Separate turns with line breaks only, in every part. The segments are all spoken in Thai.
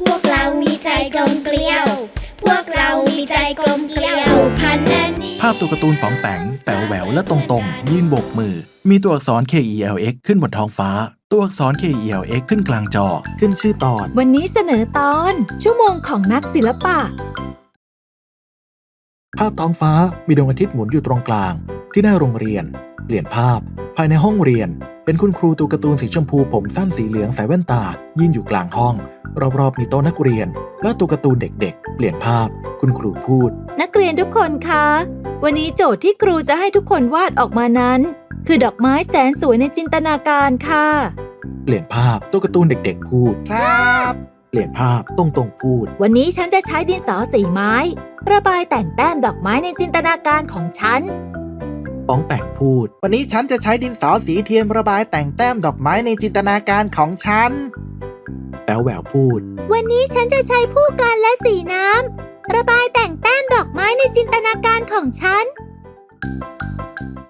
พวกเรามีใจกลมเกลียว พวกเรามีใจกลมเกลียวพันนันนี้
ภาพตัวการ์ตูนป๋องแปงแป๋วแหววและตรงๆ ยืนโบกมือ มีตัวอักษร K E L X ขึ้นบนท้องฟ้า ตัวอักษร K E L X ขึ้นกลางจอ ขึ้นชื่อตอน
วันนี้เสนอตอน ชั่วโมงของนักศิลปะ
ภาพท้องฟ้ามีดวงอาทิตย์หมุนอยู่ตรงกลาง ที่หน้าโรงเรียน เปลี่ยนภาพ ภายในห้องเรียน เป็นคุณครูตัวการ์ตูนสีชมพูผมสั้นสีเหลืองใส่แว่นตา ยืนอยู่กลางห้อง รอบๆมีโต๊ะนักเรียน และตัวการ์ตูนเด็กๆ เปลี่ยนภาพ คุณครูพูด
นักเรียนทุกคนคะวันนี้โจทย์ที่ครูจะให้ทุกคนวาดออกมานั้น คือดอกไม้แสนสวยในจินตนาการค่ะ
เปลี่ยนภาพตัวการ์ตูนเด็ก ๆ พูด
ครับ
เปลี่ยนภาพตรงๆพูด
วันนี้ฉันจะใช้ดินสอสีไม้ ระบายแต่งแต้มดอกไม้ในจินตนาการของฉัน
ป้องแปงพูด
วันนี้ฉันจะใช้ดินสอสีเทียมระบายแต่งแต้มดอกไม้ในจินตนาการของฉัน
แป๋วแหววพูด
วันนี้ฉันจะใช้ผู้กันและสีน้ำระบายแต่งแต้มดอกไม้ในจินตนาการของฉัน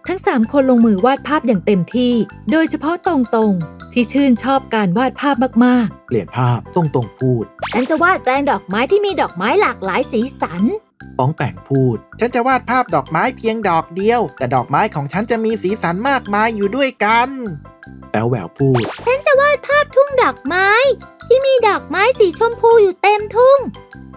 ทั้งสามคนลงมือวาดภาพอย่างเต็มที่ โดยเฉพาะตรงๆ ที่ชื่นชอบการวาดภาพมาก
เปลี่ยนภาพตรงๆพูด
ๆ ฉันจะวาดแปลงดอกไม้ที่มีดอกไม้หลากหลายสีสัน
ป๋องแปงพูด
ฉันจะวาดภาพดอกไม้เพียงดอกเดียว แต่ดอกไม้ของฉันจะมีสีสันมากมายอยู่ด้วยกัน
แป๋วแหววพูด
ฉันจะวาดภาพทุ่ง ดอกไม้ ที่มีดอกไม้สีชมพูอยู่เต็มทุ่ง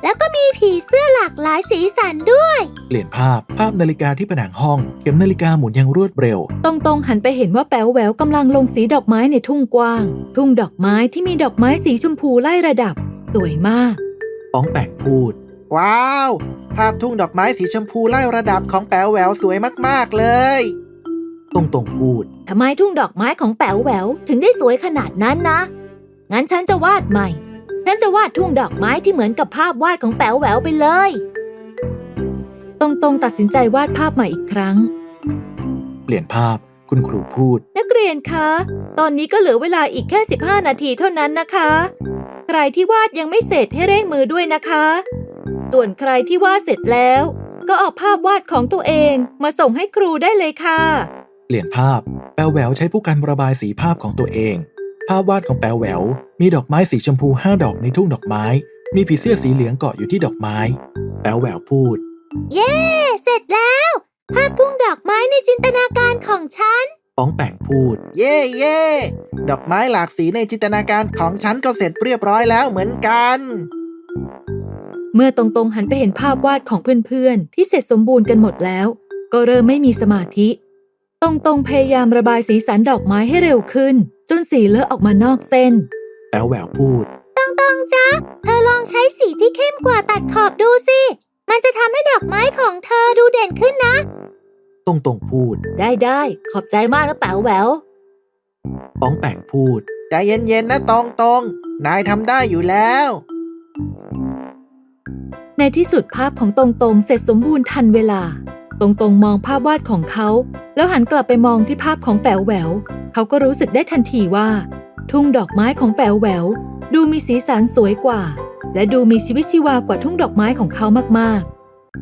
แล้วก็มีผีเสื้อหลากหลายสีสันด้วย
เปลี่ยนภาพภาพนาฬิกาที่ผนังห้อง เข็มนาฬิกาหมุนอย่างรวดเร็ว
ตรงๆหันไปเห็นว่าแป๋วแหววกำลังลงสีดอกไม้ในทุ่งกว้าง ทุ่งดอกไม้ที่มีดอกไม้สีชมพูไล่ระดับ สวยมาก
ป๋องแปงพูด
ว้าว ภาพทุ่งดอกไม้สีชมพูไล่ระดับของแป๋วแหววสวยมากๆเลย
ตรงๆพูด
ทำไมทุ่งดอกไม้ของแป๋วแหววถึงได้สวยขนาดนั้นนะ งั้นฉันจะวาดใหม่ ฉันจะวาดทุ่งดอกไม้ที่เหมือนกับภาพวาดของแป๋วแหววไปเลย ตรงๆตัดสินใจวาดภาพใหม่อีกครั้ง
เปลี่ยนภาพคุณครูพูด
นักเรียนคะ ตอนนี้ก็เหลือเวลาอีกแค่ 15 นาทีเท่านั้นนะคะ ใครที่วาดยังไม่เสร็จให้เร่งมือด้วยนะคะ ส่วนใครที่วาดเสร็จแล้ว ก็เอาภาพวาดของตัวเองมาส่งให้ครูได้เลยค่ะ
เปลี่ยนภาพแป๋วแหววใช้ผู้กันระบายสีภาพของตัวเอง ภาพวาดของแป๋วแหวว มีดอกไม้สีชมพูห้าดอกในทุ่งดอกไม้ มีผีเสื้อสีเหลืองเกาะอยู่ที่ดอกไม้ แป๋วแหววพูด
เย้ เสร็จแล้ว ภาพทุ่งดอกไม้ในจินตนาการของฉัน
ป๋องแปงพูด
เย่เย่ดอกไม้หลากสีในจินตนาการของฉันก็เสร็จเรียบร้อยแล้วเหมือนกัน
เมื่อตรงๆหันไปเห็นภาพวาดของเพื่อนๆ ที่เสร็จสมบูรณ์กันหมดแล้ว ก็เริ่มไม่มีสมาธิ ตรงๆพยายามระบายสีสันดอกไม้ให้เร็วขึ้น จนสีเลอะออกมานอกเส้น
แป๋วแหววพูด
ตรงๆจ๊ะ เธอลองใช้สีที่เข้มกว่าตัดขอบดูสิ มันจะทำให้ดอกไม้ของเธอดูเด่นขึ้นนะ
ตรงๆพูด
ได้ได้ๆขอบใจมากนะแป๋วแหวว
ป๋องแปงพูด
ใจเย็นๆนะตรงตรงๆนายทำได้อยู่แล้ว
ในที่สุดภาพของตรงๆเสร็จสมบูรณ์ทันเวลา ตรงๆมองภาพวาดของเขา แล้วหันกลับไปมองที่ภาพของแป๋วแหวว เขาก็รู้สึกได้ทันทีว่า ทุ่งดอกไม้ของแป๋วแหวว ดูมีสีสันสวยกว่า และดูมีชีวิตชีวากว่าทุ่งดอกไม้ของเขามาก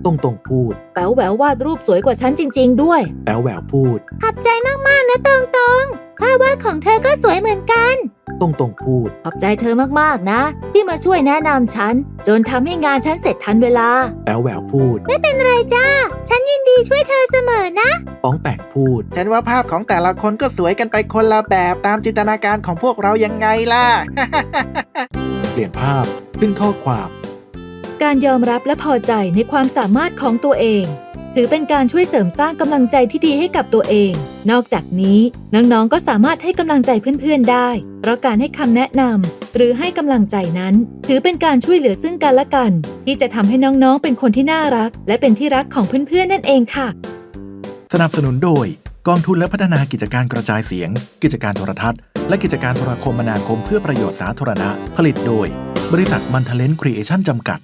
ตรงๆพูด
ๆแป๋วแหวววาดรูปสวยกว่าฉันจริง ๆ ด้วย
แป๋วแหววพูด
ขอบใจมากๆนะตรงๆภาพวาดของเธอก็สวยเหมือนกัน
ตรงๆพูด
ขอบใจเธอมากๆนะ ที่มาช่วยแนะนำฉัน จนทำให้งานฉันเสร็จทันเวลา
แป๋วแหววพูด
ไม่เป็นไรจ้า ฉันยินดีช่วยเธอเสมอนะ
ป๋องแปงพูด
ฉันว่าภาพของแต่ละคนก็สวยกันไปคนละแบบตามจินตนาการของพวกเรายังไงล่ะ
เปลี่ยนภาพขึ้นข้อความ
การยอมรับและพอใจในความสามารถของตัวเอง ถือเป็นการช่วยเสริมสร้างกำลังใจที่ดีให้กับตัวเอง นอกจากนี้ น้องๆก็สามารถให้กำลังใจเพื่อนๆได้ เพราะการให้คำแนะนำหรือให้กำลังใจนั้น ถือเป็นการช่วยเหลือซึ่งกันและกัน ที่จะทำให้น้องๆ เป็นคนที่น่ารัก และเป็นที่รักของเพื่อนๆนั่นเองค่ะ
สนับสนุนโดย กองทุนและพัฒนากิจการกระจายเสียง กิจการโทรทัศน์ และกิจการโทรคมนาคมเพื่อประโยชน์สาธารณะ ผลิตโดย บริษัทมันเทเลนครีเอชั่นจำกัด